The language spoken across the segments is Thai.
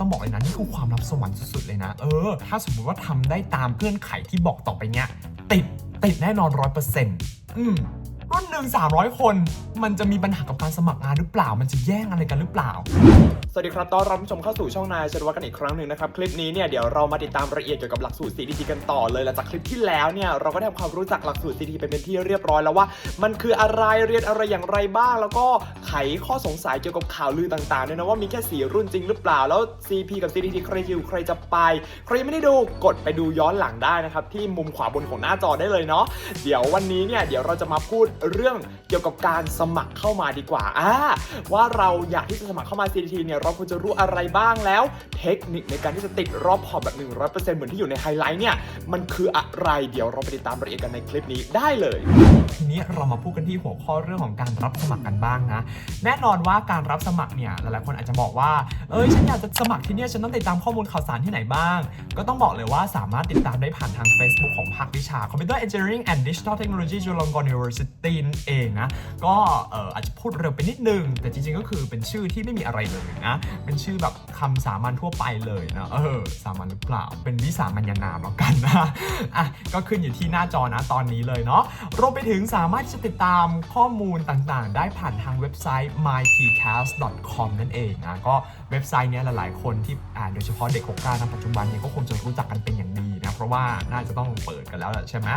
ต้องบอกเลยนะนี่คือความลับสวรรค์สุดๆเลยนะ เออ ถ้าสมมุติว่าทำได้ตามเพื่อนไขที่บอกต่อไปเนี้ยติดติดแน่นอนร้อยเปอร์เซ็นต์อืมรุ่นหนึ่งสามร้อยคน มันจะมีปัญหากับการสมัครงานหรือเปล่า มันจะแย่งอะไรกันหรือเปล่า สวัสดีครับต้อนรับผู้ชมเข้าสู่ช่องนายชดวัฒกันอีกครั้งหนึ่งนะครับ คลิปนี้เนี่ยเดี๋ยวเรามาติดตามรายละเอียดเกี่ยวกับหลักสูตร CDT กันต่อเลยหลังจากคลิปที่แล้วเนี่ยเราก็ได้ทำความรู้จักหลักสูตร CDT ไปเป็นที่เรียบร้อยแล้วว่า มันคืออะไรเรียนอะไรอย่างไรบ้าง แล้วก็ไขข้อสงสัยเกี่ยวกับข่าวลือต่างๆด้วยนะว่ามีแค่สีรุ่นจริงหรือเปล่าแล้ว CP กับ CDT ใครคิวใครจะไป ใครไม่ได้ดูกดไปดูย้อนหลังได้นะครับที่มุมขวาบนของหน้าจอได้เลยเนาะเดี๋ยววันนี้เนี่ยเดี๋ยวเราจะมาพูดเรื่องเกี่ยวกับการสมัครเข้ามาดีกว่าอ่าว่าเราอยากที่จะสมัครเข้ามา CDT เนี่ยเราคุณจะรู้อะไรบ้างแล้วเทคนิคในการที่จะติดรอบพอร์ตแบบ 100%เหมือนที่อยู่ในไฮไลท์เนี่ย มันคืออะไรเดี๋ยวเราไปติดตามรายละเอียดกันในคลิปนี้ได้เลย ทีนี้เรามาพูดกันที่หัวข้อเรื่องของการรับสมัครกันบ้างนะ แน่นอนว่าการรับสมัครเนี่ยหลายๆคนอาจจะบอกว่า เอ้ยฉันอยากจะสมัครที่เนี่ยฉันต้องติดตามข้อมูลข่าวสารที่ไหนบ้าง ก็ต้องบอกเลยว่าสามารถติดตามได้ผ่านทาง Facebook ของภาควิชา Computer Engineering and Digital Technology จุฬาลงกรณ์ University นั่นเองนะ ก็เอ่ออาจจะพูดเร็วไปนิดนึง แต่จริงๆก็คือเป็นชื่อที่ไม่มีอะไรเลยนะ เป็นชื่อแบบคำสามัญทั่วไปเลยนะเออสามัญหรือเปล่า เป็นวิสามัญนามแล้วกันนะอะก็ขึ้นอยู่ที่หน้าจอนะตอนนี้เลยเนาะรวมไปถึงสามารถที่จะติดตามข้อมูลต่างๆ ได้ผ่านทางเว็บไซต์ mypcast.com นั่นเองนะก็เว็บไซต์เนี้ยหลายๆ คนที่อ่าโดยเฉพาะเด็ก6ก้าณปัจจุบันเนี่ยก็คงจะรู้จักกันเป็นอย่างดี เพราะว่าน่าจะต้องเปิดกันแล้วแหละใช่ไหม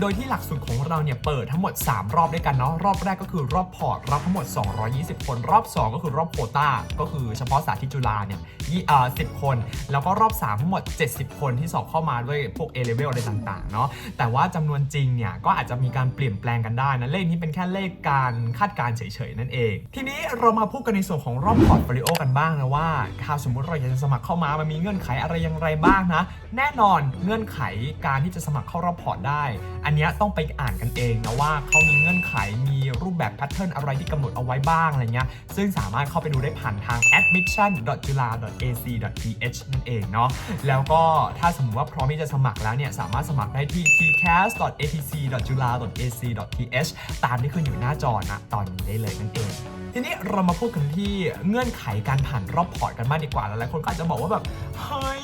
โดยที่หลักสูตรของเราเนี่ยเปิดทั้งหมด 3 รอบด้วยกันเนาะรอบแรกก็คือรอบพอร์ตรับทั้งหมด 220 คน รอบ 2 ก็คือรอบโคต้าก็คือเฉพาะสาธิตจุฬาเนี่ยยี่อ่า10คน แล้วก็รอบ 3 ทั้งหมด 70 คนที่สอบเข้ามาด้วยพวก A level อะไรต่างๆเนาะแต่ว่าจำนวนจริงเนี่ยก็อาจจะมีการเปลี่ยนแปลงกันได้นะเลขนี้เป็นแค่เลขการคาดการเฉยๆนั่นเอง ทีนี้เรามาพูดกันในส่วนของรอบพอร์ตโฟลิโอกันบ้างนะว่าถ้าสมมติเราอยากจะสมัครเข้ามามันมีเงื่อนไขอะไรอย่างไรบ้างนะแน่นอนเงื่อนไขการที่จะสมัครเข้ารอบพอร์ตได้ อันนี้ต้องไปอ่านกันเองนะว่าเขามีเงื่อนไขมีรูปแบบแพทเทิร์นอะไรที่กำหนดเอาไว้บ้างอะไรเงี้ยซึ่งสามารถเข้าไปดูได้ผ่านทาง admission.jula.ac.th นั่นเองเนาะแล้วก็ถ้าสมมติว่าพร้อมที่จะสมัครแล้วเนี่ยสามารถสมัครได้ที่ tcast.atc.jula.ac.th ตามที่ขึ้นอยู่หน้าจอนะตอนนี้ได้เลยนั่นเองทีนี้เรามาพูดกันที่เงื่อนไขการผ่านรอบพอร์ตกันมากดีกว่าหลายๆคนก็อาจจะบอกว่าแบบเฮ้ย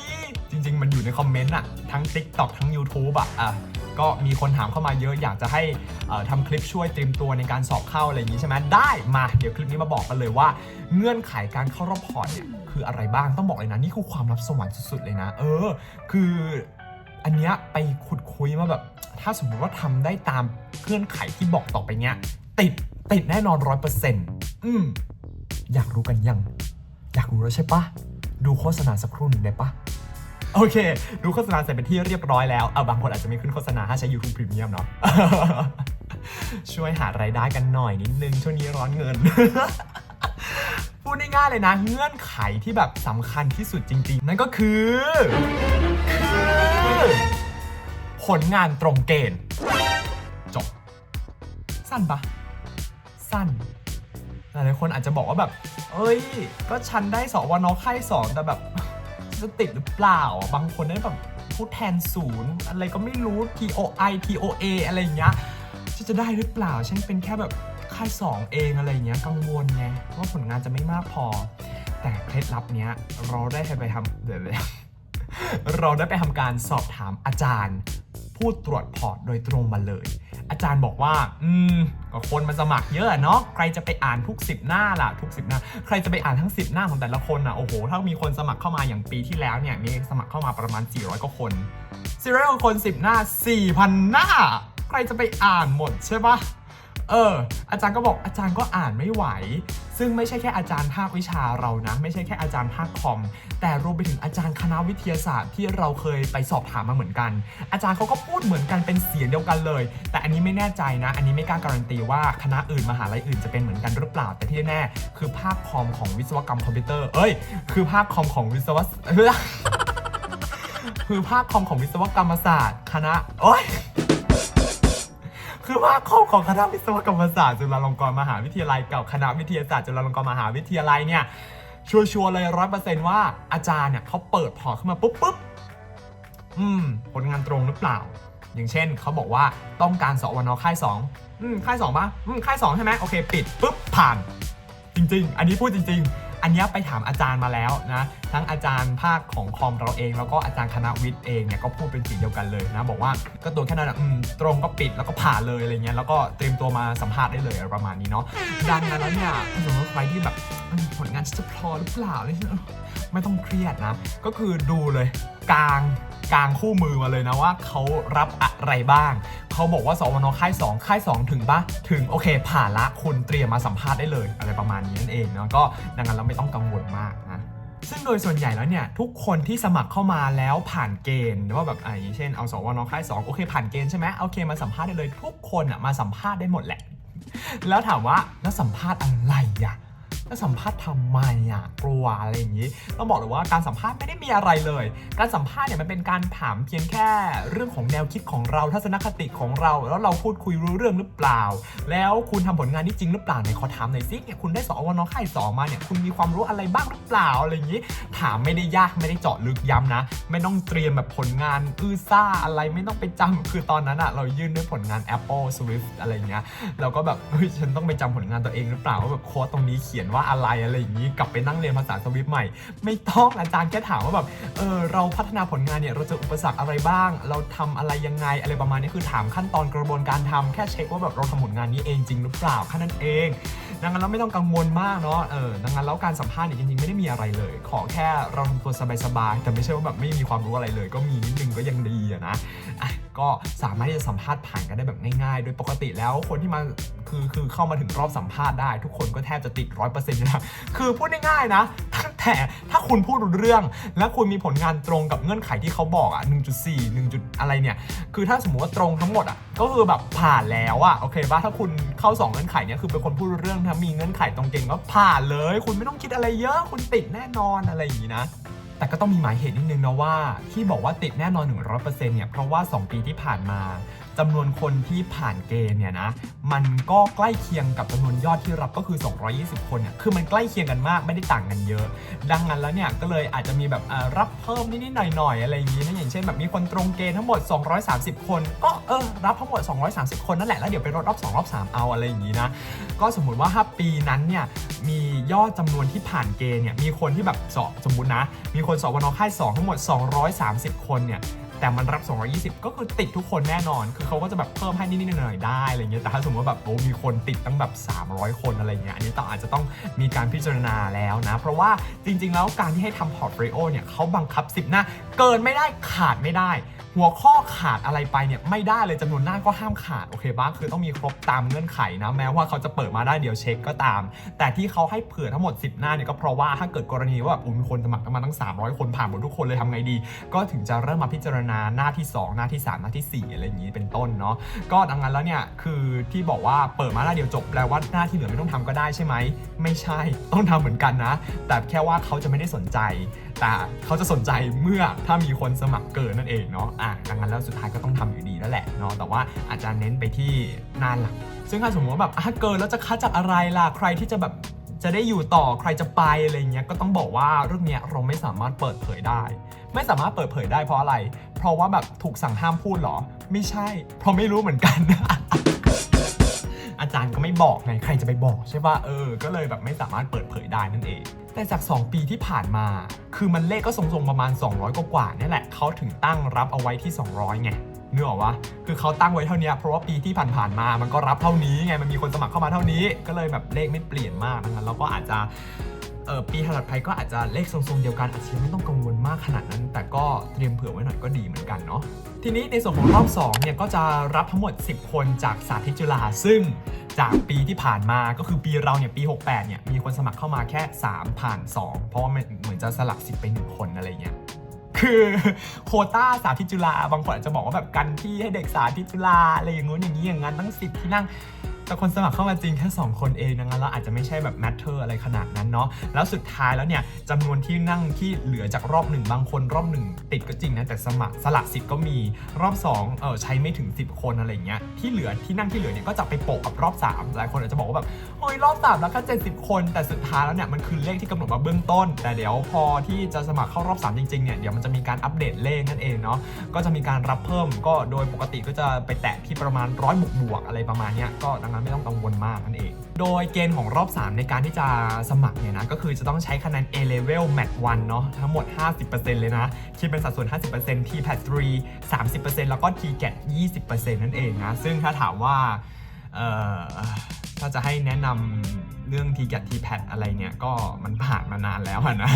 ริง ๆ มันอยู่ในคอมเมนต์อะทั้ง TikTok ทั้ง YouTube อะอะก็มีคนถามเข้ามาเยอะอยากจะให้ทำคลิปช่วยเตรียมตัวในการสอบเข้าอะไรอย่างนี้ใช่ไหมได้มาเดี๋ยวคลิปนี้มาบอกกันเลยว่า เงื่อนไขการเข้ารอบพอร์ตเนี่ยคืออะไรบ้างต้องบอกเลยนะนี่คือความลับสวรรค์สุดๆเลยนะ เออ คืออันเนี้ยไปขุดคุยมาแบบ ถ้าสมมติว่าทำได้ตามเงื่อนไขที่บอกต่อไปเนี้ย ติดติดแน่นอนร้อยเปอร์เซ็นต์อืมอยากรู้กันยัง อยากรู้แล้วใช่ปะดูโฆษณาสักครู่หนึ่งได้ปะ โอเค ดูโฆษณาเสร็จเป็นที่เรียบร้อยแล้ว เออบางคนอาจจะไม่ขึ้นโฆษณาถ้าใช้ YouTube Premium เนาะ ช่วยหารายได้กันหน่อยนิดนึง ช่วงนี้ร้อนเงิน พูดง่ายๆเลยนะ เงื่อนไขที่แบบสำคัญที่สุดจริงๆ นั่นก็คือ คือ ผลงานตรงเกณฑ์ จบ สั้นปะสั้นหลายๆคนอาจจะบอกว่าแบบ เอ้ย ก็ฉันได้สวนค่ายสองแต่แบบ ติดหรือเปล่า บางคนได้แบบพูดแทนศูนย์อะไรก็ไม่รู้ TOI TOA อะไรอย่างเงี้ยฉันจะได้หรือเปล่า ฉันเป็นแค่แบบค่ายสองเองอะไรอย่างเงี้ยกังวลไงว่าผลงานจะไม่มากพอ แต่เคล็ดลับเนี้ยเราได้ไปทำเดี๋ยวเราได้ไปทำการสอบถามอาจารย์ ผู้ตรวจพอร์ตโดยตรงมาเลย อาจารย์บอกว่า อืม ก็คนมันสมัครเยอะเนาะ ใครจะไปอ่านทุก 10 หน้าล่ะ ทุก 10 หน้า ใครจะไปอ่านทั้ง 10 หน้าของแต่ละคนอะ โอ้โห ถ้ามีคนสมัครเข้ามาอย่างปีที่แล้วเนี่ย มีสมัครเข้ามาประมาณ 400กว่าคน400กว่าคน 10 หน้า 4,000 หน้า ใครจะไปอ่านหมดใช่ปะ เออ อาจารย์ก็บอกอาจารย์ก็อ่านไม่ไหว ซึ่งไม่ใช่แค่อาจารย์ภาควิชาเรานะ ไม่ใช่แค่อาจารย์ภาคคอม แต่รวมไปถึงอาจารย์คณะวิทยาศาสตร์ที่เราเคยไปสอบถามมาเหมือนกัน อาจารย์เขาก็พูดเหมือนกันเป็นเสียงเดียวกันเลย แต่อันนี้ไม่แน่ใจนะ อันนี้ไม่กล้าการันตีว่าคณะอื่นมหาลัยอื่นจะเป็นเหมือนกันหรือเปล่า แต่ที่แน่คือภาคคอมของวิศวกรรมคอมพิวเตอร์ เอ้ย คือภาคคอมของวิศวะคือภาคคอมของวิศวกรรมศาสตร์ คณะโอ้ย คือภาคคอมของคณะวิศวกรรมศาสตร์จุฬาลงกรณ์มหาวิทยาลัยกับคณะวิทยาศาสตร์จุฬาลงกรณ์มหาวิทยาลัยเนี่ยชัวร์ๆเลยร้อยเปอร์เซนต์ว่าอาจารย์เนี่ยเขาเปิดพอร์ตขึ้นมาปุ๊บปุ๊บอืมผลงานตรงหรือเปล่า อย่างเช่นเขาบอกว่าต้องการสวนค่ายสองอืมค่ายสองปะอืมค่ายสองใช่ไหมโอเค ปิดปุ๊บผ่าน จริง ๆ อันนี้พูดจริง ๆ อันนี้ไปถามอาจารย์มาแล้วนะทั้งอาจารย์ภาคของคอมเราเอง แล้วก็อาจารย์คณะวิทย์เองเนี่ยก็พูดเป็นเสียงเดียวกันเลยนะ บอกว่าก็ตัวแค่นั้นอืมตรงก็ปิดแล้วก็ผ่านเลยอะไรเงี้ยแล้วก็เตรียมตัวมาสัมภาษณ์ได้เลยอะไรประมาณนี้เนาะดังนั้นแล้วเนี่ยถ้สมมติว่าใครที่แบบผลงานจะพอหรือเปล่าเนี่ย ไม่ต้องเครียดนะ ก็คือดูเลยกลางกลางคู่มือมาเลยนะว่าเขารับอะไรบ้าง เขาบอกว่าสวนค่าย2ค่าย 2 ถึงปะถึงโอเค ผ่านละคุณเตรียมมาสัมภาษณ์ได้เลยอะไรประมาณนี้นั่นเองเนาะก็ดังนั้นเราไม่ต้องกังวลมากนะซึ่งโดยส่วนใหญ่แล้วเนี่ยทุกคนที่สมัครเข้ามาแล้วผ่านเกณฑ์ว่าแบบอะอย่างเช่นเอาสวนค่าย2โอเค ผ่านเกณฑ์ใช่ไหมโอเคมาสัมภาษณ์ได้เลย ทุกคนอะมาสัมภาษณ์ได้หมดแหละ แล้วถามว่าแล้วสัมภาษณ์อะไรอะ แล้วสัมภาษณ์ทำไมอะกลัวอะไรอย่างนี้ต้องบอกเลยว่าการสัมภาษณ์ไม่ได้มีอะไรเลย การสัมภาษณ์เนี่ยมันเป็นการถามเพียงแค่เรื่องของแนวคิดของเราทัศนคติของเรา แล้วเราพูดคุยรู้เรื่องหรือเปล่า แล้วคุณทำผลงานที่จริงหรือเปล่าในขอถามหน่อยสิเนี่ยคุณได้สอวนอค่ายสองมาเนี่ยคุณมีความรู้อะไรบ้างหรือเปล่าอะไรอย่างนี้ ถามไม่ได้ยากไม่ได้เจาะลึกย้ำนะ ไม่ต้องเตรียมแบบผลงานอื้อซ่าอะไรไม่ต้องไปจำคือตอนนั้นอะเรายื่นด้วยผลงาน Apple Swift อะไรอย่างเงี้ยเราก็แบบเฮ้ยฉันต้องไปจำผลงานตัวเองหรือเปล่าว่าแบบโค้ดตรงนี้เขียนว่าอะไรอะไรอย่างนี้ กลับไปนั่งเรียนภาษาสวิฟใหม่ ไม่ต้องอาจารย์แค่ถามว่าแบบเออเราพัฒนาผลงานเนี่ยเราเจออุปสรรคอะไรบ้าง เราทำอะไรยังไงอะไรประมาณนี้คือถามขั้นตอนกระบวนการทำแค่เช็คว่าแบบเราทำผลงานนี้เองจริงหรือเปล่าแค่นั้นเอง ดังนั้นเราไม่ต้องกังวลมากเนาะเออดังนั้นแล้วการสัมภาษณ์เนี่ยจริงๆไม่ได้มีอะไรเลย ขอแค่เราทำตัวสบายๆแต่ไม่ใช่ว่าแบบไม่มีความรู้อะไรเลย ก็มีนิดนึงก็ยังดีอะนะอะก็สามารถที่จะสัมภาษณ์ผ่านกันได้แบบง่ายๆ โดยปกติแล้วคนที่มาคือคือเข้ามาถึงรอบสัมภาษณ์ได้ ทุกคนก็แทบจะติดร้อยเปอร์เซ็นต์นะคือพูดง่ายๆนะ แต่ถ้าคุณพูดเรื่อง และคุณมีผลงานตรงกับเงื่อนไขที่เขาบอกอะ 1.4 1 จุดอะไรเนี่ย คือถ้าสมมติว่าตรงทั้งหมดอะ ก็คือแบบผ่านแล้วอะ โอเคป่ะถ้าคุณเข้า 2 เงื่อนไขเนี่ย คือเป็นคนพูดเรื่องถ้ามีเงื่อนไขตรงเก่งก็ผ่านเลย คุณไม่ต้องคิดอะไรเยอะ คุณติดแน่นอนอะไรอย่างนี้นะแต่ก็ต้องมีหมายเหตุนิดนึงนะว่า ที่บอกว่าติดแน่นอน 100%เนี่ย เพราะว่า 2 ปีที่ผ่านมา จำนวนคนที่ผ่านเกณฑ์เนี่ยนะมันก็ใกล้เคียงกับจำนวนยอดที่รับก็คือ 220 คนเนี่ยคือมันใกล้เคียงกันมากไม่ได้ต่างกันเยอะ ดังนั้นแล้วเนี่ยก็เลยอาจจะมีแบบรับเพิ่มนิดๆหน่อยๆอะไรอย่างนี้นะอย่างเช่นแบบมีคนตรงเกณฑ์ทั้งหมด 230 คน ก็เออรับทั้งหมด 230 คนนั่นแหละแล้วเดี๋ยวไปลดรอบ 2 รอบ 3 เอาอะไรอย่างนี้นะก็สมมุติว่าถ้าปีนั้นเนี่ยมียอดจำนวนที่ผ่านเกณฑ์เนี่ยมีคนที่แบบสอบสมมุตินะมีคนสอบวนอค่าย2ทั้งหมด 230 คนเนี่ย แต่มันรับ 220 ก็คือติดทุกคนแน่นอน คือเขาก็จะแบบเพิ่มให้นิดๆหน่อยๆได้อะไรเงี้ย แต่ถ้าสมมติว่าแบบโอ้มีคนติดตั้งแบบ 300 คนอะไรเงี้ย อันนี้ต้องอาจจะต้องมีการพิจารณาแล้วนะ เพราะว่าจริงๆ แล้วการที่ให้ทำพอร์ตโฟลิโอเนี่ยเขาบังคับ 10 หน้า เกินไม่ได้ขาดไม่ได้ หัวข้อขาดอะไรไปเนี่ยไม่ได้เลยจำนวนหน้าก็ห้ามขาดโอเคบ้างคือต้องมีครบตามเงื่อนไขนะแม้ว่าเขาจะเปิดมาได้เดี๋ยวเช็คก็ตาม แต่ที่เขาให้เผื่อทั้งหมด 10 หน้าเนี่ยก็เพราะว่าถ้าเกิดกรณีว่าแบบอุ้มีคนสมัครมาตั้ง 300 คนผ่านหมดทุกคนเลยทำไงดี ก็ถึงจะเริ่มมาพิจารณาหน้าที่ 2 หน้าที่ 3 หน้าทีสี่ 4 อะไรอย่างนี้เป็นต้นเนาะก็ดังนั้นแล้วเนี่ยคือที่บอกว่าเปิดมาหน้าเดียวจบแปลว่าหน้าที่เหลือไม่ต้องทำก็ได้ใช่ไหมไม่ใช่ต้องทำเหมือนกันนะ แต่แค่ว่าเขาจะไม่ได้สนใจแต่เขาจะสนใจเมื่อถ้ามีคนสมัครเกินนั่นเองเนาะอะดังนั้นแล้วสุดท้ายก็ต้องทำอยู่ดีแล้วแหละเนาะแต่ว่าอาจจะเน้นไปที่หน้าหลัก ซึ่งถ้าสมมติว่าแบบอะเกินแล้วจะคัดจากอะไรล่ะใครที่จะแบบจะได้อยู่ต่อใครจะไปอะไรเงี้ยก็ต้องบอกว่าเรื่องเนี้ยเราไม่สามารถเปิดเผยได้ ไม่สามารถเปิดเผยได้เพราะอะไร เพราะว่าแบบถูกสั่งห้ามพูดเหรอ ไม่ใช่ เพราะไม่รู้เหมือนกัน อาจารย์ก็ไม่บอกไงใครจะไปบอกใช่ป่ะเออ ก็เลยแบบไม่สามารถเปิดเผยได้นั่นเอง แต่จาก 2 ปีที่ผ่านมา คือมันเลขก็ทรงๆประมาณ 200 กว่าๆเนี่ยแหละเขาถึงตั้งรับเอาไว้ที่ 200ไงนึกออกวะคือเขาตั้งไว้เท่านี้เพราะว่าปีที่ผ่านๆมา มันก็รับเท่านี้ไง มันมีคนสมัครเข้ามาเท่านี้ ก็เลยแบบเลขไม่เปลี่ยนมากนะครับแล้วก็อาจจะเออปีถัดไปก็อาจจะเลขทรงๆเดียวกันอาจจะไม่ต้องกังวลมากขนาดนั้น แต่ก็เตรียมเผื่อไว้หน่อยก็ดีเหมือนกันเนาะทีนี้ในส่วนของรอบ2เนี่ยก็จะรับทั้งหมด 10 คนจากสาธิตจุฬาซึ่ง จากปีที่ผ่านมาก็คือปีเราเนี่ยปี 68 เนี่ยมีคนสมัครเข้ามาแค่ 3 ผ่าน 2 เพราะว่ามันเหมือนจะสลับสิทธิ์ไป1คนอะไรเงี้ยคือโคต้าสาธิตจุฬาบางคนอาจจะบอกว่าแบบกันที่ให้เด็กสาธิตจุฬาอะไรอย่างงู้นอย่างนี้อย่างนั้นตั้งสิบที่นั่ง แต่คนสมัครเข้ามาจริงแค่ 2 คนเองนะงั้นแล้วอาจจะไม่ใช่แบบ matter อะไรขนาดนั้นเนาะแล้วสุดท้ายแล้วเนี่ยจำนวนที่นั่งที่เหลือจากรอบหนึ่งบางคนรอบหนึ่งติดก็จริงนะแต่สมัครสละสิทธิ์ก็มีรอบ2เออใช้ไม่ถึง 10 คนอะไรเงี้ยที่เหลือที่นั่งที่เหลือเนี่ยก็จะไปโปะกับรอบ 3 หลายคนอาจจะบอกว่าแบบเฮ้ยรอบ3แล้วก็70 คน แต่สุดท้ายแล้วเนี่ยมันคือเลขที่กำหนดมาเบื้องต้น แต่เดี๋ยวพอที่จะสมัครเข้ารอบ 3 จริงๆเนี่ยเดี๋ยวมันจะมีการอัปเดตเลขนั่นเองเนาะก็จะมีการรับเพิ่มก็โดยปกติก็จะไปแตะที่ประมาณร้อยบวกๆอะไรประมาณเนี้ยก็ดังนั้นไม่ต้องกังวลมากนั่นเอง โดยเกณฑ์ของรอบ 3 ในการที่จะสมัครเนี่ยนะก็คือจะต้องใช้คะแนน A level mat 1เนาะทั้งหมด 50%เลยนะคิดเป็นสัดส่วน 50% TPAT 3 30%แล้วก็ T get 20%นั่นเองนะซึ่งถ้าถามว่าเอ่อถ้าจะให้แนะนำ เรื่อง TGAT TPAT อะไรเนี่ยก็มันผ่านมานานแล้วนะ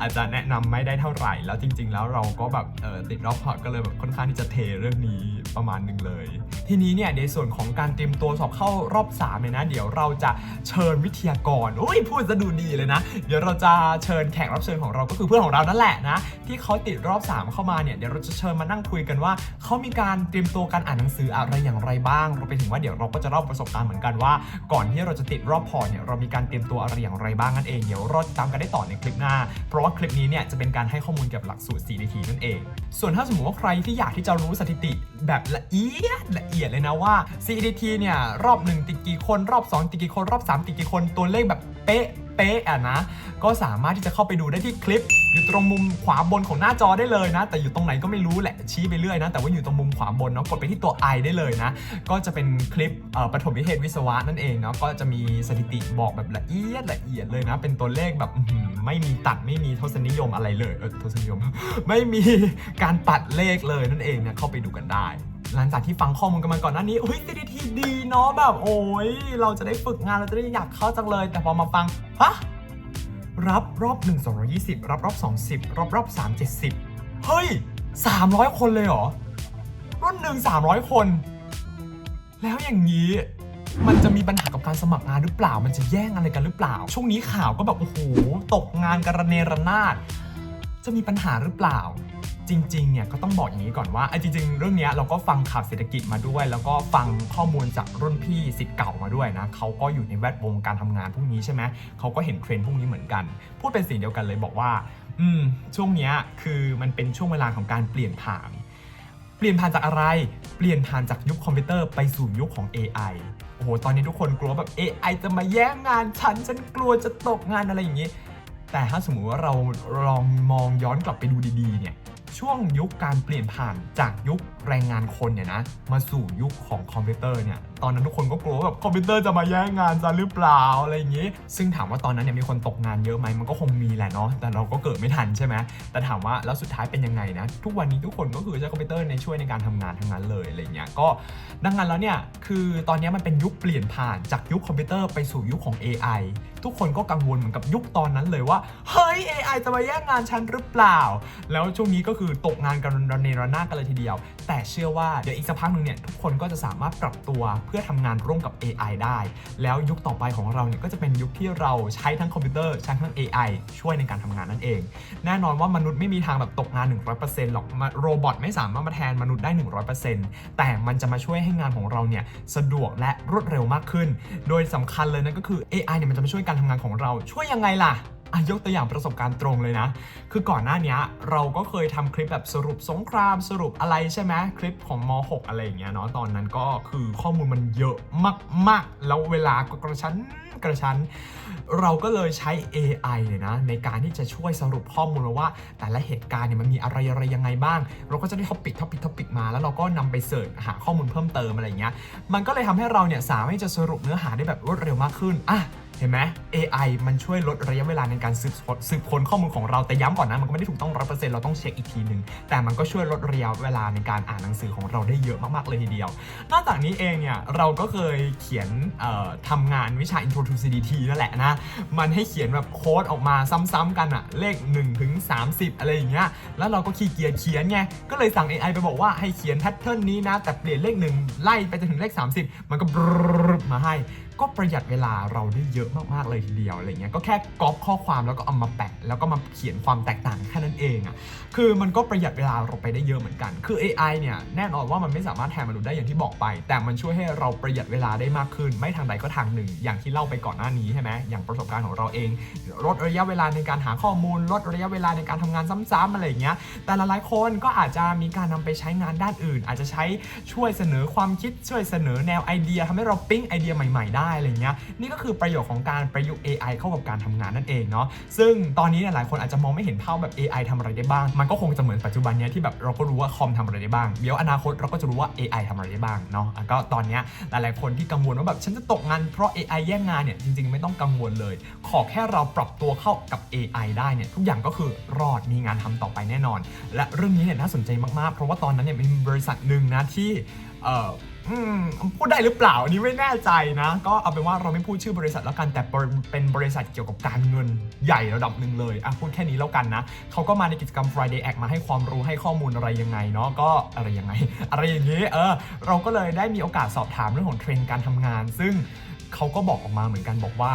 อาจจะแนะนำไม่ได้เท่าไหร่ แล้วจริง ๆ แล้วเราก็แบบเออติดรอบพอร์ก็เลยแบบค่อนข้างที่จะเทเรื่องนี้ประมาณหนึ่งเลย ทีนี้เนี่ยในส่วนของการเตรียมตัวสอบเข้ารอบ3เนี่ยนะเดี๋ยวเราจะเชิญวิทยากรอุ้ยพูดจะดูดีเลยนะ เดี๋ยวเราจะเชิญแขกรับเชิญของเราก็คือเพื่อนของเรานั่นแหละนะที่เขาติดรอบ 3 เข้ามาเนี่ยเดี๋ยวเราจะเชิญมานั่งคุยกันว่าเขามีการเตรียมตัวการอ่านหนังสืออะไรอย่างไรบ้างรวมไปถึงว่าเดี๋ยวเราก็จะเล่าประสบการณ์เหมือนกันว่า ก่อนที่เราจะติดรอบพอร์เนี่ยเรามีการเตรียมตัวอะไรอย่างไรบ้างนั่นเองเดี๋ยวรอติดตามกันได้ต่อในคลิปหน้า เพราะว่าคลิปนี้เนี่ยจะเป็นการให้ข้อมูลเกี่ยวกับหลักสูตร 4DT นั่นเอง ส่วนถ้าสมมติว่าใครที่อยากที่จะรู้สถิติแบบละเอียดละเอียดเลยนะว่า CDT เนี่ยรอบ 1 ติดกี่คนรอบ 2 ติดกี่คนรอบ 3 ติดกี่คนตัวเลขแบบ เป๊ะเป๊ะอะนะ ก็สามารถที่จะเข้าไปดูได้ที่คลิป อยู่ตรงมุมขวาบนของหน้าจอได้เลยนะ แต่อยู่ตรงไหนก็ไม่รู้แหละชี้ไปเรื่อยนะ แต่ว่าอยู่ตรงมุมขวาบนเนาะกดไปที่ตัว i ได้เลยนะ ก็จะเป็นคลิปปฐมนิเทศวิศวะนั่นเองเนาะก็จะมีสถิติบอกแบบละเอียดละเอียดเลยนะ เป็นตัวเลขแบบไม่มีตัดไม่มีทศนิยมอะไรเลยเออทศนิยม ไม่มีการปัดเลขเลยนั่นเองนะเข้าไปดูกันได้ หลังจากที่ฟังข้อมูลกันมาก่อนหน้านี้เฮ้ย CDT ดีเนาะแบบโอ้ยเราจะได้ฝึกงานเราจะได้อยากเข้าจังเลย แต่พอมาฟังฮะรับรอบ 1 220 รับรอบ 2 10รอบรอบ 3 70 เฮ้ย 300 คนเลยเหรอ รุ่นหนึ่ง300 คน แล้วอย่างนี้มันจะมีปัญหากับการสมัครงานหรือเปล่า มันจะแย่งอะไรกันหรือเปล่า ช่วงนี้ข่าวก็แบบโอ้โห ตกงานกระเนระนาด จะมีปัญหาหรือเปล่า จริงๆ เนี่ยก็ต้องบอกอย่างนี้ก่อนว่าไอ้จริง ๆ เรื่องนี้เราก็ฟังข่าวเศรษฐกิจมาด้วย แล้วก็ฟังข้อมูลจากรุ่นพี่สิทธิ์เก่ามาด้วยนะเขาก็อยู่ในแวดวงการทำงานพวกนี้ใช่ไหมเขาก็เห็นเทรนด์พวกนี้เหมือนกัน พูดเป็นสิ่งเดียวกันเลยบอกว่า อืม ช่วงนี้คือมันเป็นช่วงเวลาของการเปลี่ยนผ่าน เปลี่ยนผ่านจากอะไร เปลี่ยนผ่านจากยุคคอมพิวเตอร์ไปสู่ยุคของ AI โอ้โหตอนนี้ทุกคนกลัวแบบ AI จะมาแย่งงานฉันฉันกลัวจะตกงานอะไรอย่างนี้ แต่ถ้าสมมติว่าเราลองมองย้อนกลับไปดูดีๆเนี่ย ช่วงยุคการเปลี่ยนผ่านจากยุคแรงงานคนเนี่ยนะมาสู่ยุคของคอมพิวเตอร์เนี่ย ตอนนั้นทุกคนก็กลัวแบบคอมพิวเตอร์จะมาแย่งงานจะหรือเปล่าอะไรอย่างนี้ ซึ่งถามว่าตอนนั้นเนี่ยมีคนตกงานเยอะไหมมันก็คงมีแหละเนาะแต่เราก็เกิดไม่ทันใช่ไหมแต่ถามว่าแล้วสุดท้ายเป็นยังไงนะทุกวันนี้ทุกคนก็คือใช้คอมพิวเตอร์ในช่วยในการทำงานทั้งนั้นเลยอะไรเงี้ยก็ดังนั้นแล้วเนี่ยคือตอนนี้มันเป็นยุคเปลี่ยนผ่านจากยุคคอมพิวเตอร์ไปสู่ยุคของ AI ทุกคนก็กังวลเหมือนกับยุคตอนนั้นเลยว่าเฮ้ย AI จะมาแย่งงานฉันหรือเปล่า แล้วช่วงนี้ก็คือตกงานกันระเนระนาดกันเลยทีเดียว แต่เชื่อว่าเดี๋ยวอีกสักพักหนึ่งเนี่ยทุกคนก็จะสามารถปรับตัวเพื่อทำงานร่วมกับ AI ได้ แล้วยุคต่อไปของเราเนี่ยก็จะเป็นยุคที่เราใช้ทั้งคอมพิวเตอร์ใช้ทั้ง AI ช่วยในการทำงานนั่นเอง แน่นอนว่ามนุษย์ไม่มีทางแบบตกงาน 100%หรอกโรบอทไม่สามารถมาแทนมนุษย์ได้ 100%แต่มันจะมาช่วยให้งานของเราเนี่ยสะดวกและรวดเร็วมากขึ้น โดยสำคัญเลยนั่นก็คือ AI เนี่ยมันจะมาช่วยการทำงานของเราช่วยยังไงล่ะ ยกตัวอย่างประสบการณ์ตรงเลยนะ คือก่อนหน้านี้เราก็เคยทำคลิปแบบสรุปสงครามสรุปอะไรใช่ไหมคลิปของม .6 อะไรอย่างเงี้ยเนาะตอนนั้นก็คือข้อมูลมันเยอะมากๆ แล้วเวลาก็กระชั้นกระชั้น เราก็เลยใช้ AI เนี่ยนะในการที่จะช่วยสรุปข้อมูลว่า แต่ละเหตุการณ์เนี่ยมันมีอะไรอะไรยังไงบ้าง เราก็จะได้ท็อปิกท็อปิกท็อปิกมาแล้วเราก็นำไปเสิร์ชหาข้อมูลเพิ่มเติมอะไรอย่างเงี้ยมันก็เลยทำให้เราเนี่ยสามารถที่จะสรุปเนื้อหาได้แบบรวดเร็วมากขึ้นอะ ห็นไหม AI มันช่วยลดระยะเวลาในการสืบค้นสืบค้นข้อมูลของเราแต่ย้ำก่อนนะมันก็ไม่ได้ถูกต้องร้อเปอร์เซ็นต์เราต้องเช็คอีกทีหนึ่งแต่มันก็ช่วยลดระยะเวลาในการอ่านหนังสือของเราได้เยอะมากๆเลยทีเดียวนอกจากนี้เองเนี่ยเราก็เคยเขียนทำงานวิชา Intro to CDT นั่นแหละนะ มันให้เขียนแบบโค้ดออกมาซ้ำๆกันอะเลข1ถึง30 อะไรอย่างเงี้ยแล้วเราก็ขี้เกียจเขียนไงก็เลยสั่ง AI ไปบอกว่าให้เขียนแพทเทิร์นนี้นะแต่เปลี่ยนเลขหนึ่งไล่ไปจนถึงเลข 30 มันก็บรึบมาให้ ก็ประหยัดเวลาเราได้เยอะมากๆเลยทีเดียวอะไรเงี้ยก็แค่ก๊อปข้อความแล้วก็เอามาแปะแล้วก็มาเขียนความแตกต่างแค่นั้นเองอะ่ะคือมันก็ประหยัดเวลาเราไปได้เยอะเหมือนกัน คือ AI เนี่ยแน่นอนว่ามันไม่สามารถแทนมนุษย์ได้อย่างที่บอกไป แต่มันช่วยให้เราประหยัดเวลาได้มากขึ้น ไม่ทางใดก็ทางหนึ่ง อย่างที่เล่าไปก่อนหน้านี้ใช่ไหมอย่างประสบการณ์ของเราเอง ลดระยะเวลาในการหาข้อมูล ลดระยะเวลาในการทำงานซ้ำๆอะไรเงี้ยแต่หลายๆคนก็อาจจะมีการนำไปใช้งานด้านอื่น อาจจะใช้ช่วยเสนอความคิดช่วยเสนอแนวไอเดียทำให้เราปิ๊งไอเดียใหม่ ๆ ได้อะไรเงี้ยนี่ก็คือประโยชน์ของการประยุกต์ AI เข้ากับการทำงานนั่นเองเนาะซึ่งตอนนี้เนี่ยหลายคนอาจจะมองไม่เห็นภาพแบบ AI ทำอะไรได้บ้าง มันก็คงจะเหมือนปัจจุบันเนี้ยที่แบบเราก็รู้ว่าคอมทำอะไรได้บ้าง เดี๋ยวอนาคตเราก็จะรู้ว่า AI ทำอะไรได้บ้างเนาะก็ตอนเนี้ยหลายๆคนที่กังวลว่าแบบฉันจะตกงานเพราะ AI แย่งงานเนี่ยจริง ๆ ไม่ต้องกังวลเลย ขอแค่เราปรับตัวเข้ากับ AI ได้เนี่ยทุกอย่างก็คือรอดมีงานทำต่อไปแน่นอน และเรื่องนี้เนี่ยน่าสนใจมากๆ เพราะว่าตอนนั้นเนี่ยมีบริษัทหนึ่งนะที่ อืมพูดได้หรือเปล่าอันนี้ไม่แน่ใจนะ ก็เอาเป็นว่าเราไม่พูดชื่อบริษัทแล้วกันแต่เป็นบริษัทเกี่ยวกับการเงินใหญ่ระดับหนึ่งเลยอะพูดแค่นี้แล้วกันนะเขาก็มาในกิจกรรม Friday Act มาให้ความรู้ให้ข้อมูลอะไรยังไงเนาะก็อะไรยังไง อะไรอย่างนี้เออเราก็เลยได้มีโอกาสสอบถามเรื่องของเทรนด์การทำงาน ซึ่งเขาก็บอกออกมาเหมือนกันบอกว่า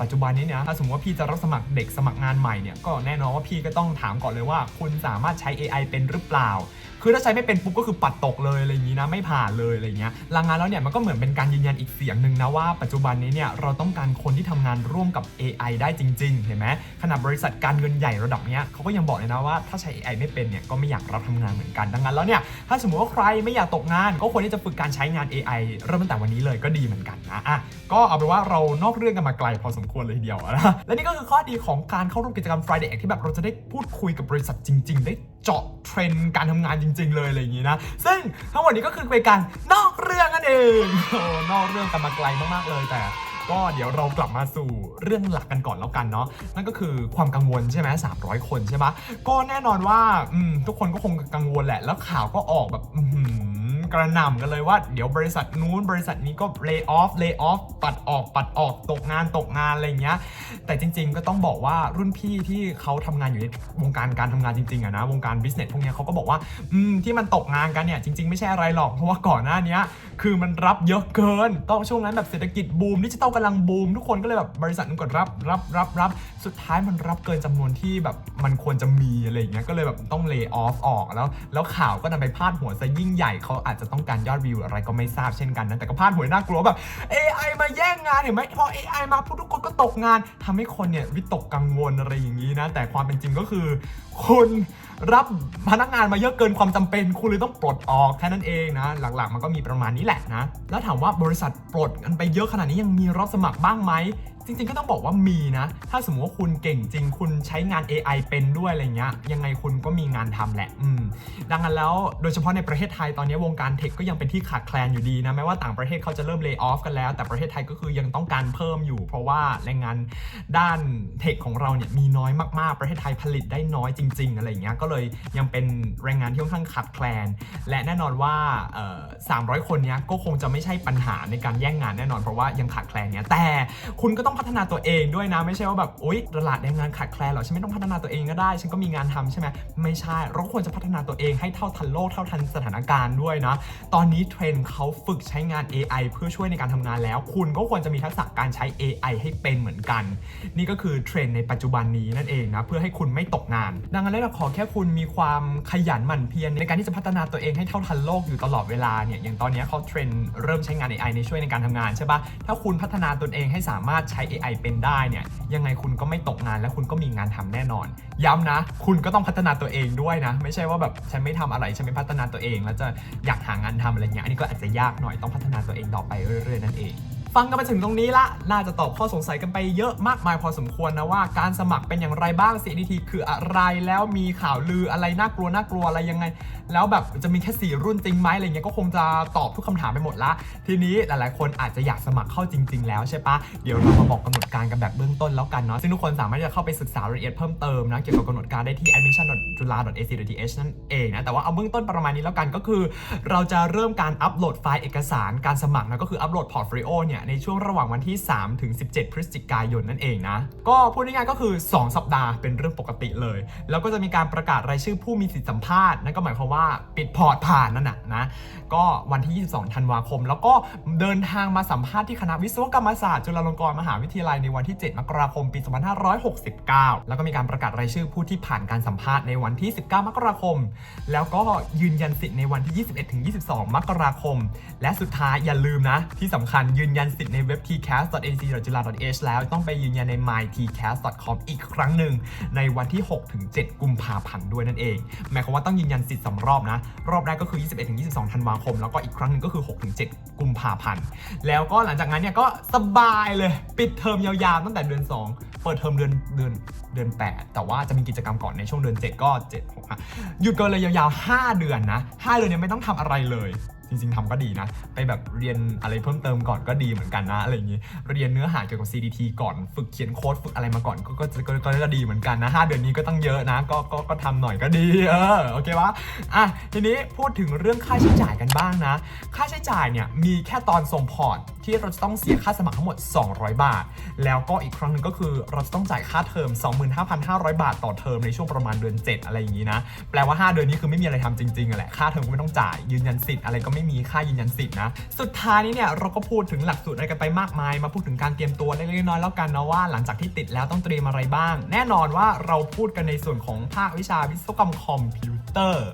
ปัจจุบันนี้เนี่ยถ้าสมมติว่าพี่จะรับสมัครเด็กสมัครงานใหม่เนี่ยก็แน่นอนว่าพี่ก็ต้องถามก่อนเลยว่า คุณสามารถใช้ AI เป็นหรือเปล่า คือถ้าใช้ไม่เป็นปุ๊บก็คือปัดตกเลยอะไรอย่างนี้นะไม่ผ่านเลยอะไรเงี้ยหลังงานแล้วเนี่ยมันก็เหมือนเป็นการยืนยันอีกเสียงหนึ่งนะว่าปัจจุบันนี้เนี่ยเราต้องการคนที่ทำงานร่วมกับ AI ได้จริง ๆ เห็นไหมขนาดบริษัทการเงินใหญ่ระดับเนี้ยเขาก็ยังบอกเลยนะว่าถ้าใช้ AI ไม่เป็นเนี่ยก็ไม่อยากรับทำงานเหมือนกันดังนั้นแล้วเนี่ยถ้าสมมติว่าใครไม่อยากตกงาน ก็ควรที่จะฝึกการใช้งาน AI เริ่มตั้งแต่วันนี้เลยก็ดีเหมือนกันนะอะก็เอาเป็นว่าเรานอกเรื่องกันมาไกลพอสมควรเลยทีเดียวนะและนี่ก็คือข้อดีของการเข้าร่วมกิจกรรม Friday Act ที่แบบเราจะได้พูดคุยกับบริษัทจริง ๆ ได้เจาะเทรนด์การทำงานจริง ๆ เลยอะไรอย่างนี้นะ ซึ่งทั้งหมดนี้ก็คือเป็นการนอกเรื่องนั่นเองโอ้นอกเรื่องกันมาไกลมากๆเลยแต่ ก็เดี๋ยวเรากลับมาสู่เรื่องหลักกันก่อนแล้วกันเนาะนั่นก็คือความกังวลใช่ไหม300คนใช่ไหมก็แน่นอนว่าอืมทุกคนก็คงกังวลแหละ แล้วข่าวก็ออกแบบอืกระหน่ำกันเลยว่าเดี๋ยวบริษัทนู้นบริษัทนี้ก็ lay off lay off ปัดออกปัดออกตกงานตกงานอะไรเงี้ย แต่จริง ๆ ก็ต้องบอกว่ารุ่นพี่ที่เขาทำงานอยู่ในวงการการทำงานจริงๆอะนะวงการ business พวกเนี้ยเขาก็บอกว่าอืมที่มันตกงานกันเนี่ยจริง ๆ ไม่ใช่อะไรหรอกเพราะว่าก่อนหน้านี้คือมันรับเยอะเกินต้องช่วงนั้นแบบเศรษฐกิจบูมดิจิตอลกำลังบูมทุกคนก็เลยแบบบริษัทนึงกดรับรับรับรับสุดท้ายมันรับเกินจำนวนที่แบบมันควรจะมีอะไรอย่างเงี้ยก็เลยแบบต้อง lay off ออกแล้ว แล้วข่าวก็นำไปพาดหัวซะยิ่งใหญ่เขาอาจจะต้องการยอดวิวอะไรก็ไม่ทราบเช่นกันนะแต่ก็พาดหัวน่ากลัวแบบ AI มาแย่งงานเห็นไหมพอ AI มาปุ๊บทุกคนก็ตกงานทำให้คนเนี่ยวิตกกังวลอะไรอย่างนี้นะแต่ความเป็นจริงก็คือคุณ รับพนักงานมาเยอะเกินความจำเป็น คุณเลยต้องปลดออกแค่นั้นเองนะ หลักๆ มันก็มีประมาณนี้แหละนะ แล้วถามว่าบริษัทปลดกันไปเยอะขนาดนี้ยังมีรับสมัครบ้างไหม จริงๆก็ต้องบอกว่ามีนะ ถ้าสมมติว่าคุณเก่งจริง คุณใช้งาน AI เป็นด้วยอะไรเงี้ย ยังไงคุณก็มีงานทำแหละ อืม ดังนั้นแล้วโดยเฉพาะในประเทศไทยตอนนี้วงการเทคก็ยังเป็นที่ขาดแคลนอยู่ดีนะ แม้ว่าต่างประเทศเขาจะเริ่มเลิกออฟกันแล้ว แต่ประเทศไทยก็คือยังต้องการเพิ่มอยู่ เพราะว่าแรงงานด้านเทคของเราเนี่ยมีน้อยมากๆ ประเทศไทยผลิตได้น้อยจริง ๆ อะไรเงี้ย ก็เลยยังเป็นแรงงานที่ค่อนข้างขาดแคลน และแน่นอนว่าเอ่อ300 คนเนี้ยก็คงจะไม่ใช่ปัญหาในการแย่งงานแน่นอน เพราะว่ายังขาดแคลนเนี้ยแต่คุณก็ต้องพัฒนาตัวเองด้วยนะ ไม่ใช่ว่าแบบอุ๊ยตลาดแรงงานขาดแคลนหรอฉันไม่ต้องพัฒนาตัวเองก็ได้ ฉันก็มีงานทำใช่ไหมไม่ใช่ เราควรจะพัฒนาตัวเองให้เท่าทันโลกเท่าทันสถานการณ์ด้วยนะ ตอนนี้เทรนด์เขาฝึกใช้งาน AI เพื่อช่วยในการทำงานแล้ว คุณก็ควรจะมีทักษะการใช้ AI ให้เป็นเหมือนกัน นี่ก็คือเทรนด์ในปัจจุบันนี้นั่นเองนะเพื่อให้คุณไม่ตกงาน ดังนั้นแล้วเราขอแค่คุณมีความขยันหมั่นเพียรในการที่จะพัฒนาตัวเองให้เท่าทันโลกอยู่ตลอดเวลาเนี่ยอย่างตอนนี้เขาเทรนด์เริ่มใช้งาน AI ในช่วยในการทำงานใช่ปะถ้าคุณพัฒนาตนเองให้สามารถใช้ AI เป็นได้เนี่ยยังไงคุณก็ไม่ตกงานและคุณก็มีงานทำแน่นอน ย้ำนะ คุณก็ต้องพัฒนาตัวเองด้วยนะ ไม่ใช่ว่าแบบฉันไม่ทำอะไรฉันไม่พัฒนาตัวเอง แล้วจะอยากหางานทำอะไรเงี้ยอันนี้ก็อาจจะยากหน่อยต้องพัฒนาตัวเองต่อไปเรื่อยๆนั่นเอง ฟังกันมาถึงตรงนี้ละ น่าจะตอบข้อสงสัยกันไปเยอะมากมายพอสมควรนะว่าการสมัครเป็นอย่างไรบ้าง CNT คืออะไรแล้วมีข่าวลืออะไรน่ากลัวน่ากลัวอะไรยังไง แล้วแบบจะมีแค่ 4 รุ่นจริงไหมอะไรเงี้ยก็คงจะตอบทุกคำถามไปหมดละ ทีนี้หลายๆ คนอาจจะอยากสมัครเข้าจริง ๆ แล้วใช่ปะเดี๋ยวเรามาบอกกำหนดการกันแบบเบื้องต้นแล้วกันเนาะซึ่งทุกคนสามารถจะเข้าไปศึกษารายละเอียดเพิ่มเติมนะเกี่ยวกับกำหนดการได้ที่ admission.jula.ac.th นั่นเองนะแต่ว่าเอาเบื้องต้นประมาณนี้แล้วกันก็คือ เราจะเริ่มการอัปโหลดไฟล์เอกสารการสมัครนะก็คืออัปโหลดพอร์ตโฟลิโอเนี่ยในช่วงระหว่างวันที่ 3 ถึง 17 พฤศจิกายนนั่นเองนะ ก็พูดง่ายๆก็คือ 2 สัปดาห์เป็นเรื่องปกติเลย แล้วก็จะมีการประกาศรายชื่อผู้มีสิทธิสัมภาษณ์นั่นก็หมายความว่าปิดพอร์ตผ่านนั่นน่ะนะก็วันที่ 22 ธันวาคม แล้วก็เดินทางมาสัมภาษณ์ที่คณะวิศวกรรมศาสตร์จุฬาลงกรณ์มหาวิทยาลัยในวันที่ 7 มกราคม ปี 2569 แล้วก็มีการประกาศรายชื่อผู้ที่ผ่านการสัมภาษณ์ในวันที่ 19 มกราคม แล้วก็ยืนยันสิทธิ์ในวันที่ 21-22 มกราคม และสุดท้ายอย่าลืมนะที่สำคัญยืนยันสิทธิ์ในเว็บ tcast.ac.jula.h แล้วต้องไปยืนยันใน mytcast.com อีกครั้งหนึ่ง ในวันที่ 6-7 กุมภาพันธ์ด้วยนั่นเอง หมายความว่าต้องยืนยันสิทธิ์สำรอบนะ รอบแรกก็คือ 21-22 ธันวาคม แล้วก็อีกครั้งหนึ่งก็คือ 6-7 กุมภาพันธ์ แล้วก็หลังจากนั้นเนี่ยก็สบายเลย ปิดเทอมยาวๆ ตั้งแต่เดือน 2 เปิดเทอมเดือนเดือนเดือน 8 แต่ว่าจะมีกิจกรรมก่อนในช่วงเดือน 7 ก็ 7 6หยุดกันเลยยาวๆ 5 เดือนนะ 5 เดือนเนี่ยไม่ต้องทำอะไรเลย จริงๆทำก็ดีนะ ไปแบบเรียนอะไรเพิ่มเติมก่อนก็ดีเหมือนกันนะอะไรอย่างงี้เรียนเนื้อหาเกี่ยวกับ CDT ก่อนฝึกเขียนโค้ดฝึกอะไรมาก่อนก็ก็ก็ก็ดีเหมือนกันนะ5เดือนนี้ก็ต้องเยอะนะก็ก็ก็ทำหน่อยก็ดีเออโอเคปะอะทีนี้พูดถึงเรื่องค่าใช้จ่ายกันบ้างนะ ค่าใช้จ่ายเนี่ยมีแค่ตอนส่งพอร์ตที่เราจะต้องเสียค่าสมัครทั้งหมด 200 บาท แล้วก็อีกครั้งหนึ่งก็คือเราจะต้องจ่ายค่าเทอม 25,500 บาทต่อเทอมในช่วงประมาณเดือน 7 อะไรอย่างนี้นะแปลว่า 5 เดือนนี้คือไม่มีอะไรทำจริงๆอะแหละค่าเทอมก็ไม่ต้องจ่ายยืนยันสิทธิ์อะไรก็ไไม่มีค่ายืนยันสิทธิ์นะ สุดท้ายนี้เนี่ยเราก็พูดถึงหลักสูตรอะไรกันไปมากมาย มาพูดถึงการเตรียมตัวเล็กๆน้อยๆแล้วกันนะว่าหลังจากที่ติดแล้วต้องเตรียมอะไรบ้าง แน่นอนว่าเราพูดกันในส่วนของภาควิชาวิศวกรรมคอมพิวเตอร์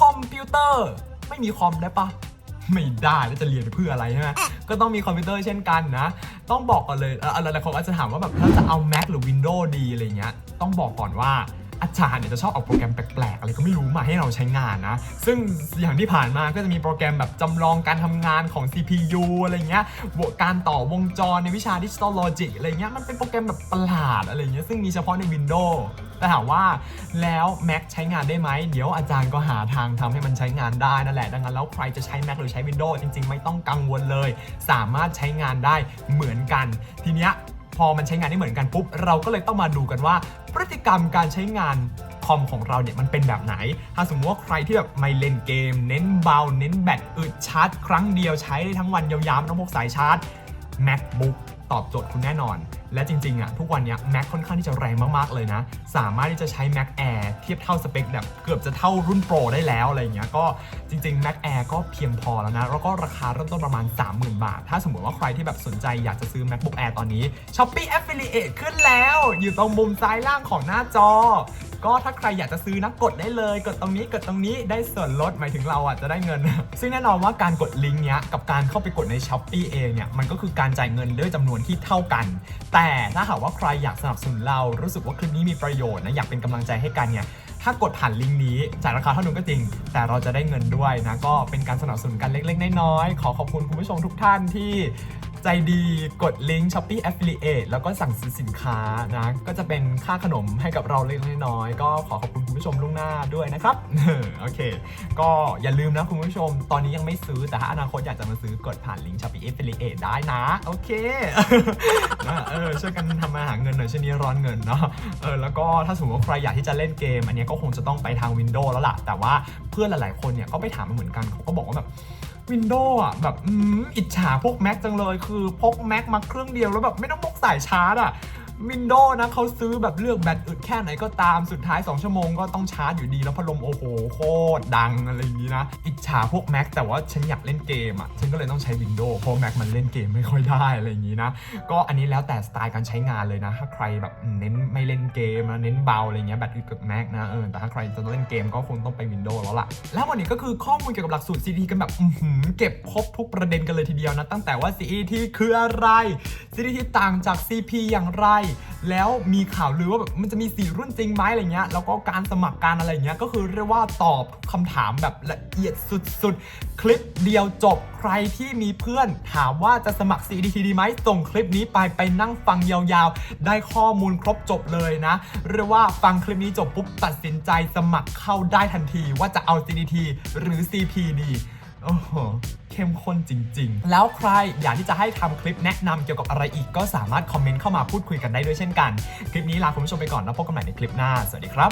คอมพิวเตอร์ ไม่มีคอมได้ปะไม่ได้แล้วจะเรียนเพื่ออะไรใช่ไหมก็ต้องมีคอมพิวเตอร์เช่นกันนะ ต้องบอกก่อนเลยอะไรๆคนอาจจะถามว่าแบบเราจะเอา Mac หรือ Windows ดีอะไรเงี้ย ต้องบอกก่อนว่า อาจารย์เนี่ยจะชอบเอาโปรแกรมแปลกๆอะไรก็ไม่รู้มาให้เราใช้งานนะ ซึ่งอย่างที่ผ่านมาก็จะมีโปรแกรมแบบจำลองการทำงานของ CPU อะไรเงี้ยบวกการต่อวงจรในวิชา Digital Logic อะไรเงี้ยมันเป็นโปรแกรมแบบประหลาดอะไรเงี้ยซึ่งมีเฉพาะใน Windows แต่ถามว่าแล้ว Mac ใช้งานได้ไหม เดี๋ยวอาจารย์ก็หาทางทำให้มันใช้งานได้นั่นแหละ ดังนั้นแล้วใครจะใช้ Mac หรือใช้ Windows จริง ๆ ไม่ต้องกังวลเลย สามารถใช้งานได้เหมือนกัน ทีเนี้ย พอมันใช้งานได้เหมือนกันปุ๊บเราก็เลยต้องมาดูกันว่า พฤติกรรมการใช้งานคอมของเราเนี่ยมันเป็นแบบไหน ถ้าสมมติว่าใครที่แบบไม่เล่นเกม เน้นเบา เน้นแบตอึดชาร์จ ครั้งเดียวใช้ได้ทั้งวันยาวๆไม่ต้องพกสายชาร์จ MacBook ตอบโจทย์คุณแน่นอน และจริงๆอะทุกวันนี้ย Mac ค่อนข้างที่จะแรงมากๆเลยนะ สามารถที่จะใช้ Mac Air เทียบเท่าสเปคแบบเกือบจะเท่ารุ่น Pro ได้แล้วอะไรอย่างเงี้ยก็จริงๆ Mac Air ก็เพียงพอแล้วนะ แล้วก็ราคาเริ่มต้นประมาณ 30,000 บาท ถ้าสมมติว่าใครที่แบบสนใจอยากจะซื้อ MacBook Air ตอนนี้ Shopee Affiliate ขึ้นแล้ว อยู่ตรงมุมซ้ายล่างของหน้าจอ ก็ถ้าใครอยากจะซื้อนะกดได้เลย กดตรงนี้กดตรงนี้ได้ส่วนลดหมายถึงเราอะจะได้เงิน ซึ่งแน่นอนว่าการกดลิงก์เนี้ยกับการเข้าไปกดใน s h อ p e e เองเนี่ยมันก็คือการจ่ายเงินด้วยจำนวนที่เท่ากัน แต่ถ้าหากว่าใครอยากสนับสนุนเรารู้สึกว่าคลิปนี้มีประโยชน์นะอยากเป็นกำลังใจให้กันเนี่ยถ้ากดผ่านลิงก์นี้จ่ายราคาเท่านึงก็จริง แต่เราจะได้เงินด้วยนะก็เป็นการสนับสนุนกันเล็ก ๆ น้อยๆขอขอบคุณคุณผู้ชมทุกท่านที่ ใจดีกดลิงก์ Shopee Affiliate แล้วก็สั่งซื้อสินค้านะ ก็จะเป็นค่าขนมให้กับเราเล็กน้อยก็ขอขอบคุณคุณผู้ชมล่วงหน้าด้วยนะครับ โอเค ก็อย่าลืมนะคุณผู้ชม ตอนนี้ยังไม่ซื้อแต่ถ้าอนาคตอยากจะมาซื้อกดผ่านลิงก์ Shopee Affiliate ได้นะ โอเคนะเออช่วยกันทำมาหาเงินหน่อยช่วงนี้ร้อนเงินเนาะเออแล้วก็ถ้าสมมติว่าใครอยากที่จะเล่นเกม อันนี้ก็คงจะต้องไปทาง Windows แล้วล่ะ แต่ว่าเพื่อนหลาย ๆ คนเนี่ยก็ไปถามมาเหมือนกันเขาก็บอกว่าแบบ วินโดว์อะแบบอืมอิจฉาพวก Mac จังเลย คือพก Mac มาเครื่องเดียวแล้วแบบไม่ต้องพกสายชาร์จอะ Windows นะเขาซื้อแบบเลือกแบตอึดแค่ไหนก็ตามสุดท้าย 2 ชั่วโมงก็ต้องชาร์จอยู่ดีแล้วพัดลมโอ้โหโคตรดังอะไรอย่างนี้นะ อิจฉาพวก Mac แต่ว่าฉันอยากเล่นเกมอะ ฉันก็เลยต้องใช้ Windows เพราะ Mac มันเล่นเกมไม่ค่อยได้อะไรอย่างนี้นะ ก็อันนี้แล้วแต่สไตล์การใช้งานเลยนะ ถ้าใครแบบเน้นไม่เล่นเกมเน้นเบาอะไรเงี้ยแบตอึดกับ Mac นะเออแต่ถ้าใครจะเล่นเกมก็คงต้องไป Windows แล้วล่ะ แล้ววันนี้ก็คือข้อมูลเกี่ยวกับหลักสูตร CT กันแบบเก็บครบทุกประเด็นกันเลยทีเดียวนะตั้งแต่ว่า CET คืออะไร CET ต่างจาก CP อย่างไร แล้วมีข่าวลือว่าแบบมันจะมี4รุ่นจริงไหมอะไรเงี้ยแล้วก็การสมัครการอะไรเงี้ยก็คือเรียกว่าตอบทุกคำถามแบบละเอียดสุดๆ คลิปเดียวจบใครที่มีเพื่อนถามว่าจะสมัคร CET ดีไหมส่งคลิปนี้ไปไปนั่งฟังยาวๆ ได้ข้อมูลครบจบเลยนะเรียกว่าฟังคลิปนี้จบปุ๊บตัดสินใจสมัครเข้าได้ทันทีว่าจะเอา CDT หรือ CP ดี โอ้โหเข้มข้นจริง ๆ แล้วใครอยากที่จะให้ทำคลิปแนะนำเกี่ยวกับอะไรอีกก็สามารถคอมเมนต์เข้ามาพูดคุยกันได้ด้วยเช่นกัน คลิปนี้ลาคุณผู้ชมไปก่อนแล้วพบกันใหม่ในคลิปหน้า สวัสดีครับ